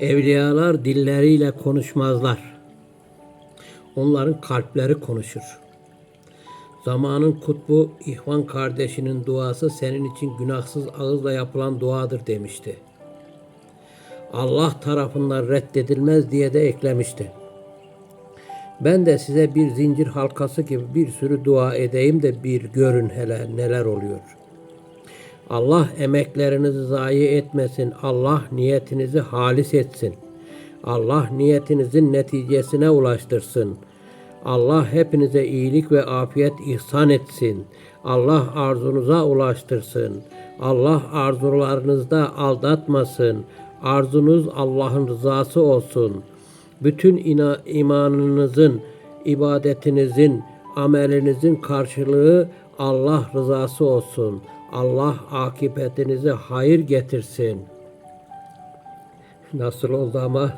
Evliyalar dilleriyle konuşmazlar. Onların kalpleri konuşur. Zamanın kutbu İhvan kardeşinin duası senin için günahsız ağızla yapılan duadır demişti. Allah tarafından reddedilmez diye de eklemişti. Ben de size bir zincir halkası gibi bir sürü dua edeyim de bir görün hele neler oluyor. Allah emeklerinizi zayi etmesin. Allah niyetinizi halis etsin. Allah niyetinizin neticesine ulaştırsın. Allah hepinize iyilik ve afiyet ihsan etsin. Allah arzunuza ulaştırsın. Allah arzularınızda aldatmasın. Arzunuz Allah'ın rızası olsun. Bütün ina- imanınızın, ibadetinizin, amelinizin karşılığı Allah rızası olsun. Allah akıbetinize hayır getirsin. Nasıl oldu ama?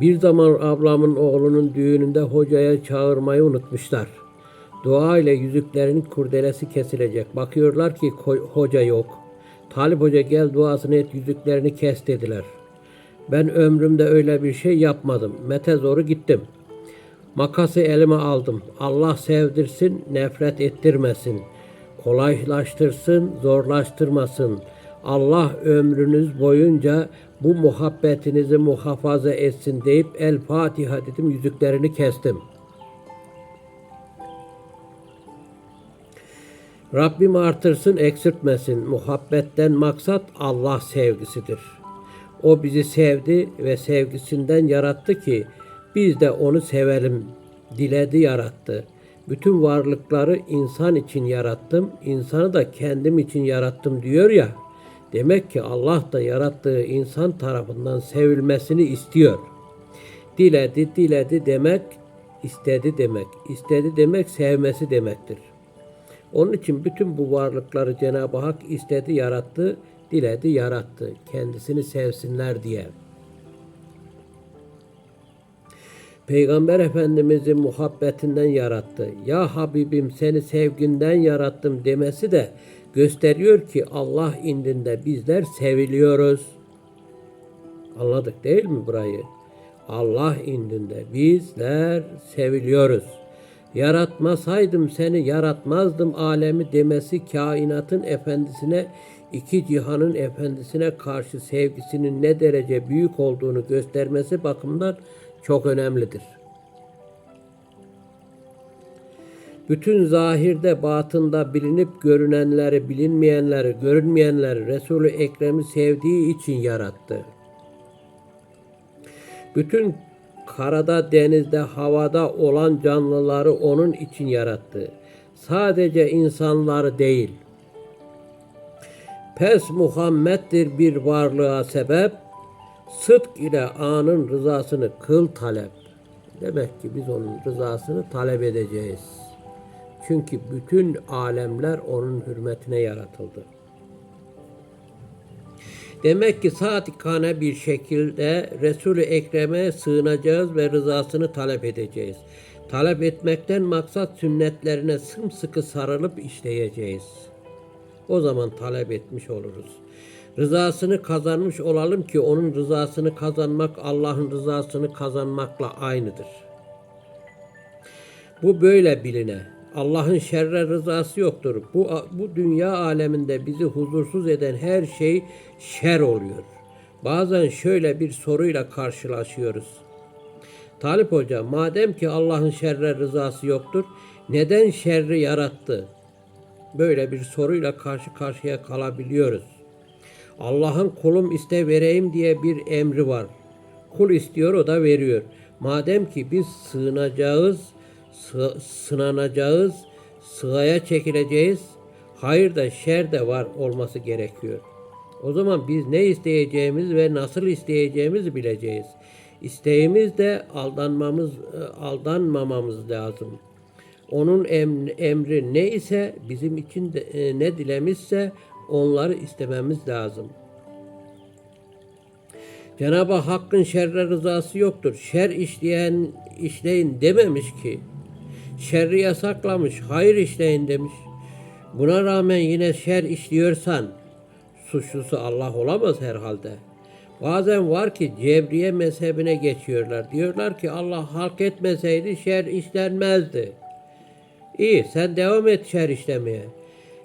Bir zaman ablamın oğlunun düğününde hocaya çağırmayı unutmuşlar. Dua ile yüzüklerinin kurdelesi kesilecek. Bakıyorlar ki hoca yok. Talip hoca gel duasını et yüzüklerini kes dediler. Ben ömrümde öyle bir şey yapmadım. Mete zoru gittim. Makası elime aldım. Allah sevdirsin, nefret ettirmesin. Kolaylaştırsın, zorlaştırmasın. Allah ömrünüz boyunca bu muhabbetinizi muhafaza etsin deyip El Fatiha dedim yüzüklerini kestim. Rabbim artırsın, eksiltmesin. Muhabbetten maksat Allah sevgisidir. O bizi sevdi ve sevgisinden yarattı ki biz de onu sevelim. Diledi yarattı. Bütün varlıkları insan için yarattım, insanı da kendim için yarattım diyor ya. Demek ki Allah da yarattığı insan tarafından sevilmesini istiyor. Diledi, diledi demek, istedi demek. İstedi demek sevmesi demektir. Onun için bütün bu varlıkları Cenab-ı Hak istedi, yarattı, diledi, yarattı. Kendisini sevsinler diye. Peygamber Efendimizin muhabbetinden yarattı. Ya Habibim seni sevginden yarattım demesi de gösteriyor ki Allah indinde bizler seviliyoruz. Anladık değil mi burayı? Allah indinde bizler seviliyoruz. Yaratmasaydım seni yaratmazdım alemi demesi kainatın efendisine iki cihanın efendisine karşı sevgisinin ne derece büyük olduğunu göstermesi bakımından çok önemlidir. Bütün zahirde, batında bilinip görünenleri, bilinmeyenleri, görünmeyenleri Resul-i Ekrem'i sevdiği için yarattı. Bütün karada, denizde, havada olan canlıları onun için yarattı. Sadece insanları değil. Pes Muhammed'dir bir varlığa sebep, sıdk ile anın rızasını kıl talep. Demek ki biz onun rızasını talep edeceğiz. Çünkü bütün alemler onun hürmetine yaratıldı. Demek ki sadıkane bir şekilde Resul-i Ekrem'e sığınacağız ve rızasını talep edeceğiz. Talep etmekten maksat sünnetlerine sımsıkı sarılıp işleyeceğiz. O zaman talep etmiş oluruz. Rızasını kazanmış olalım ki onun rızasını kazanmak Allah'ın rızasını kazanmakla aynıdır. Bu böyle biline. Allah'ın şerre rızası yoktur. Bu, bu dünya aleminde bizi huzursuz eden her şey şer oluyor. Bazen şöyle bir soruyla karşılaşıyoruz. Talip Hoca, madem ki Allah'ın şerre rızası yoktur, neden şerri yarattı? Böyle bir soruyla karşı karşıya kalabiliyoruz. Allah'ın kulum iste vereyim diye bir emri var. Kul istiyor o da veriyor. Madem ki biz sığınacağız, sı- sınanacağız, sığaya çekileceğiz, hayır da şer de var olması gerekiyor. O zaman biz ne isteyeceğimiz ve nasıl isteyeceğimizi bileceğiz. İsteğimiz de aldanmamız, aldanmamamız lazım. Onun em- emri ne ise bizim için de, e, ne dilemişse onları istememiz lazım. Cenab-ı Hakk'ın şerre rızası yoktur. Şer işleyen işleyin dememiş ki. Şerri yasaklamış, hayır işleyin demiş. Buna rağmen yine şer işliyorsan suçlusu Allah olamaz herhalde. Bazen var ki Cebriye mezhebine geçiyorlar. Diyorlar ki Allah halk etmeseydi şer işlenmezdi. İyi sen devam et şer işlemeye.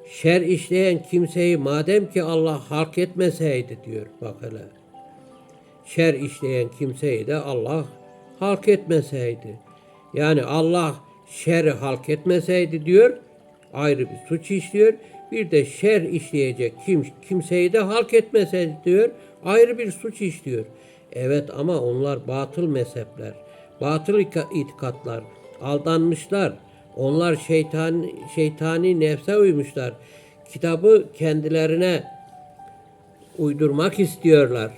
Şer işleyen kimseyi madem ki Allah halk etmeseydi diyor bak hele. Şer işleyen kimseyi de Allah halk etmeseydi. Yani Allah şeri halk etmeseydi diyor ayrı bir suç işliyor. Bir de şer işleyecek kim, kimseyi de halk etmeseydi diyor ayrı bir suç işliyor. Evet ama onlar batıl mezhepler, batıl itikatlar, aldanmışlar. Onlar şeytan, şeytani nefse uymuşlar. Kitabı kendilerine uydurmak istiyorlar.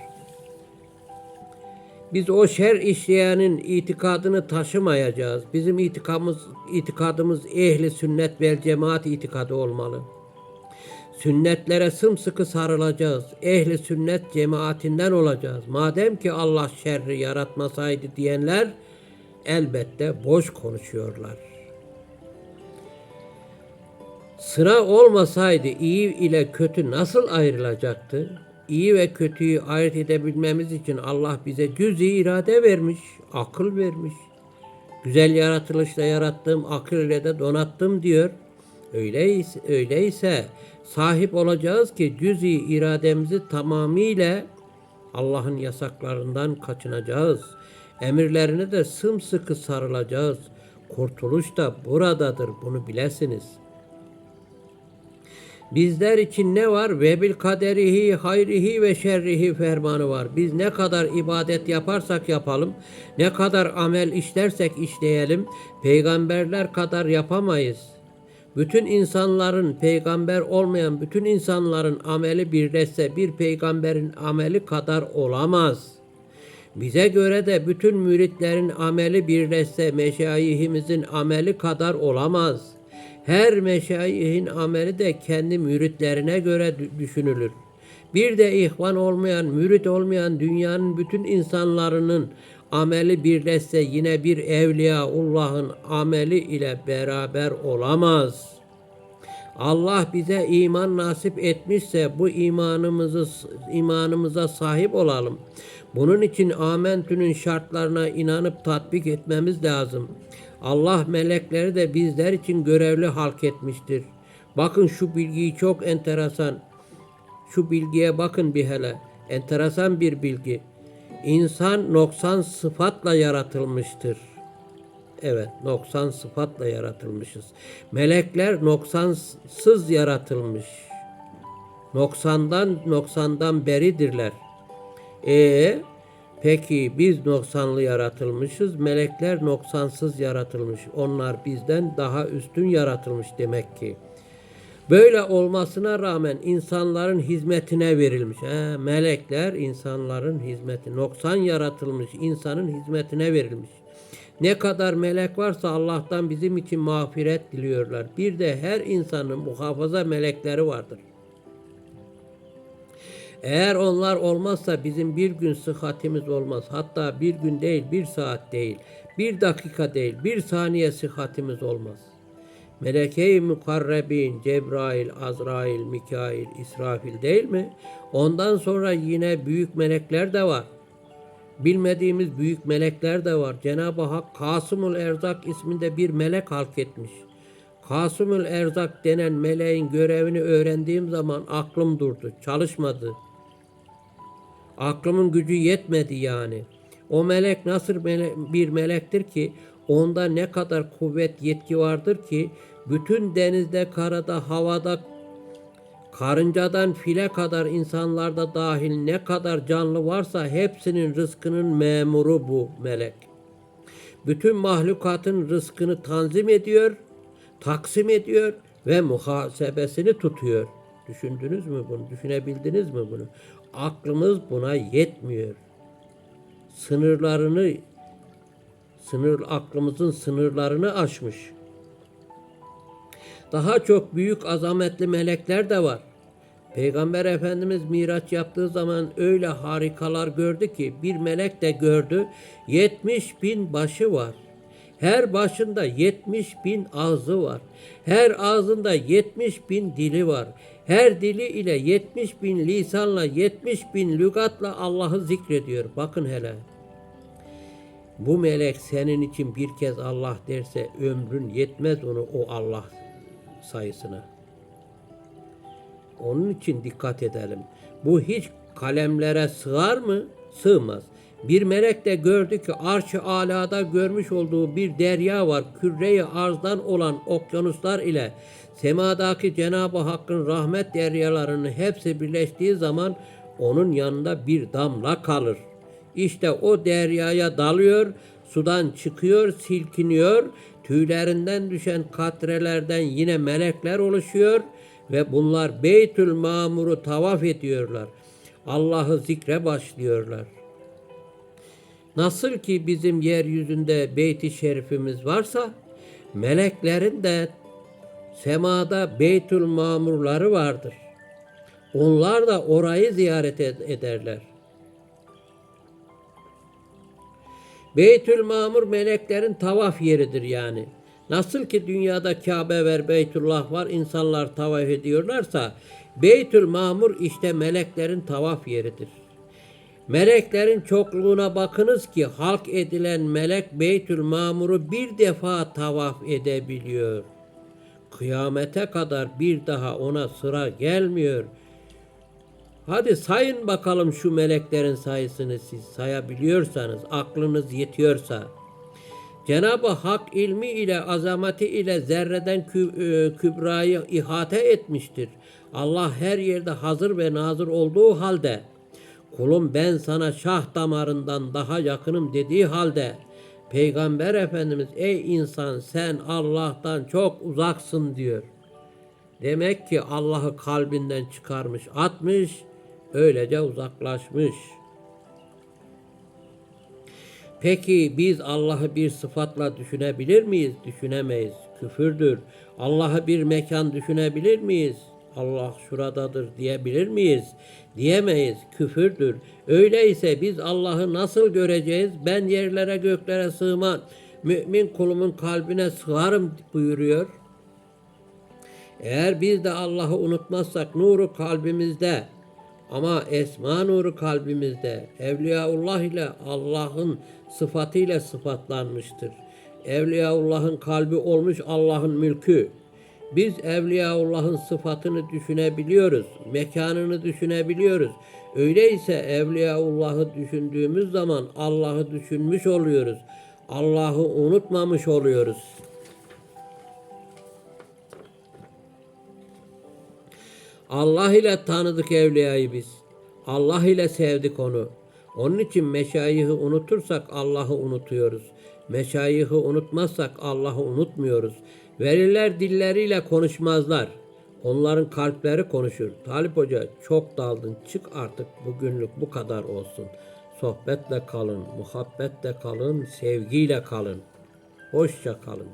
Biz o şer işleyenin itikadını taşımayacağız. Bizim itikadımız, itikadımız ehli sünnet vel cemaat itikadı olmalı. Sünnetlere sımsıkı sarılacağız. Ehli sünnet cemaatinden olacağız. Madem ki Allah şerri yaratmasaydı diyenler elbette boş konuşuyorlar. Sıra olmasaydı iyi ile kötü nasıl ayrılacaktı? İyi ve kötüyü ayırt edebilmemiz için Allah bize cüz-i irade vermiş, akıl vermiş. Güzel yaratılışla yarattığım akıl ile de donattım diyor. Öyleyse, öyleyse sahip olacağız ki cüz-i irademizi tamamıyla Allah'ın yasaklarından kaçınacağız. Emirlerine de sımsıkı sarılacağız. Kurtuluş da buradadır bunu bilesiniz. Bizler için ne var? Ve bil kaderihi hayrihi ve şerrihi fermanı var. Biz ne kadar ibadet yaparsak yapalım, ne kadar amel işlersek işleyelim, peygamberler kadar yapamayız. Bütün insanların peygamber olmayan bütün insanların ameli birleşse bir peygamberin ameli kadar olamaz. Bize göre de bütün müritlerin ameli birleşse meşayihimizin ameli kadar olamaz.'' Her meşayihin ameli de kendi müritlerine göre düşünülür. Bir de ihvan olmayan, mürit olmayan dünyanın bütün insanların ameli birleşse yine bir evliyaullah'ın ameli ile beraber olamaz. Allah bize iman nasip etmişse bu imanımızı imanımıza sahip olalım. Bunun için amentünün şartlarına inanıp tatbik etmemiz lazım.'' Allah melekleri de bizler için görevli halk etmiştir. Bakın şu bilgiyi çok enteresan. Şu bilgiye bakın bir hele. Enteresan bir bilgi. İnsan noksan sıfatla yaratılmıştır. Evet, noksan sıfatla yaratılmışız. Melekler noksansız yaratılmış. Noksandan noksandan beridirler. E Peki biz noksanlı yaratılmışız, melekler noksansız yaratılmış. Onlar bizden daha üstün yaratılmış demek ki. Böyle olmasına rağmen insanların hizmetine verilmiş. He, melekler insanların hizmeti, noksan yaratılmış, insanın hizmetine verilmiş. Ne kadar melek varsa Allah'tan bizim için mağfiret diliyorlar. Bir de her insanın muhafaza melekleri vardır. Eğer onlar olmazsa bizim bir gün sıhhatimiz olmaz. Hatta bir gün değil, bir saat değil, bir dakika değil, bir saniye sıhhatimiz olmaz. Meleke-i mukarrebin, Cebrail, Azrail, Mikail, İsrafil değil mi? Ondan sonra yine büyük melekler de var. Bilmediğimiz büyük melekler de var. Cenab-ı Hak Kasımul Erzak isminde bir melek halk etmiş. Kasımül Erzak denen meleğin görevini öğrendiğim zaman aklım durdu, çalışmadı. Aklımın gücü yetmedi yani. O melek nasıl bir melektir ki onda ne kadar kuvvet yetki vardır ki bütün denizde, karada, havada, karıncadan file kadar insanlarda dahil ne kadar canlı varsa hepsinin rızkının memuru bu melek. Bütün mahlukatın rızkını tanzim ediyor, taksim ediyor ve muhasebesini tutuyor. Düşündünüz mü bunu? Düşünebildiniz mi bunu? Aklımız buna yetmiyor. Sınırlarını sınır aklımızın sınırlarını aşmış. Daha çok büyük azametli melekler de var. Peygamber Efendimiz miraç yaptığı zaman öyle harikalar gördü ki bir melek de gördü. 70 bin başı var. Her başında 70 bin ağzı var. Her ağzında 70 bin dili var. Her dili ile 70 bin lisanla 70 bin lügatla Allah'ı zikrediyor. Bakın hele. Bu melek senin için bir kez Allah derse ömrün yetmez onu o Allah sayısına. Onun için dikkat edelim. Bu hiç kalemlere sığar mı? Sığmaz. Bir melek de gördü ki arş-ı alada görmüş olduğu bir derya var. Küre-i arzdan olan okyanuslar ile semadaki Cenab-ı Hakk'ın rahmet deryalarının hepsi birleştiği zaman onun yanında bir damla kalır. İşte o deryaya dalıyor, sudan çıkıyor, silkiniyor, tüylerinden düşen katrelerden yine melekler oluşuyor ve bunlar Beytül Mamur'u tavaf ediyorlar. Allah'ı zikre başlıyorlar. Nasıl ki bizim yeryüzünde Beyt-i Şerifimiz varsa, meleklerin de semada Beytül Mamurları vardır. Onlar da orayı ziyaret ed- ederler. Beytül Mamur meleklerin tavaf yeridir yani. Nasıl ki dünyada Kabe ve Beytullah var, insanlar tavaf ediyorlarsa, Beytül Mamur işte meleklerin tavaf yeridir. Meleklerin çokluğuna bakınız ki halk edilen melek Beytül Mamur'u bir defa tavaf edebiliyor. Kıyamete kadar bir daha ona sıra gelmiyor. Hadi sayın bakalım şu meleklerin sayısını siz sayabiliyorsanız, aklınız yetiyorsa. Cenab-ı Hak ilmi ile azameti ile zerreden kü- e, kübrayı ihate etmiştir. Allah her yerde hazır ve nazır olduğu halde kulum ben sana şah damarından daha yakınım dediği halde Peygamber Efendimiz ey insan sen Allah'tan çok uzaksın diyor. Demek ki Allah'ı kalbinden çıkarmış, atmış, öylece uzaklaşmış. Peki biz Allah'ı bir sıfatla düşünebilir miyiz? Düşünemeyiz. Küfürdür. Allah'ı bir mekan düşünebilir miyiz? Allah şuradadır diyebilir miyiz? Diyemeyiz. Küfürdür. Öyleyse biz Allah'ı nasıl göreceğiz? Ben yerlere göklere sığmam. Mümin kulumun kalbine sığarım buyuruyor. Eğer biz de Allah'ı unutmazsak nuru kalbimizde ama esma nuru kalbimizde Evliyaullah ile Allah'ın sıfatıyla sıfatlanmıştır. Evliyaullah'ın kalbi olmuş Allah'ın mülkü. Biz Evliyaullah'ın sıfatını düşünebiliyoruz, mekanını düşünebiliyoruz. Öyleyse Evliyaullah'ı düşündüğümüz zaman Allah'ı düşünmüş oluyoruz. Allah'ı unutmamış oluyoruz. Allah ile tanıdık evliyayı biz. Allah ile sevdik onu. Onun için meşayihi unutursak Allah'ı unutuyoruz. Meşayihi unutmazsak Allah'ı unutmuyoruz. Veliler dilleriyle konuşmazlar. Onların kalpleri konuşur. Talip Hoca çok daldın. Çık artık bugünlük bu kadar olsun. Sohbetle kalın, muhabbetle kalın, sevgiyle kalın. Hoşça kalın.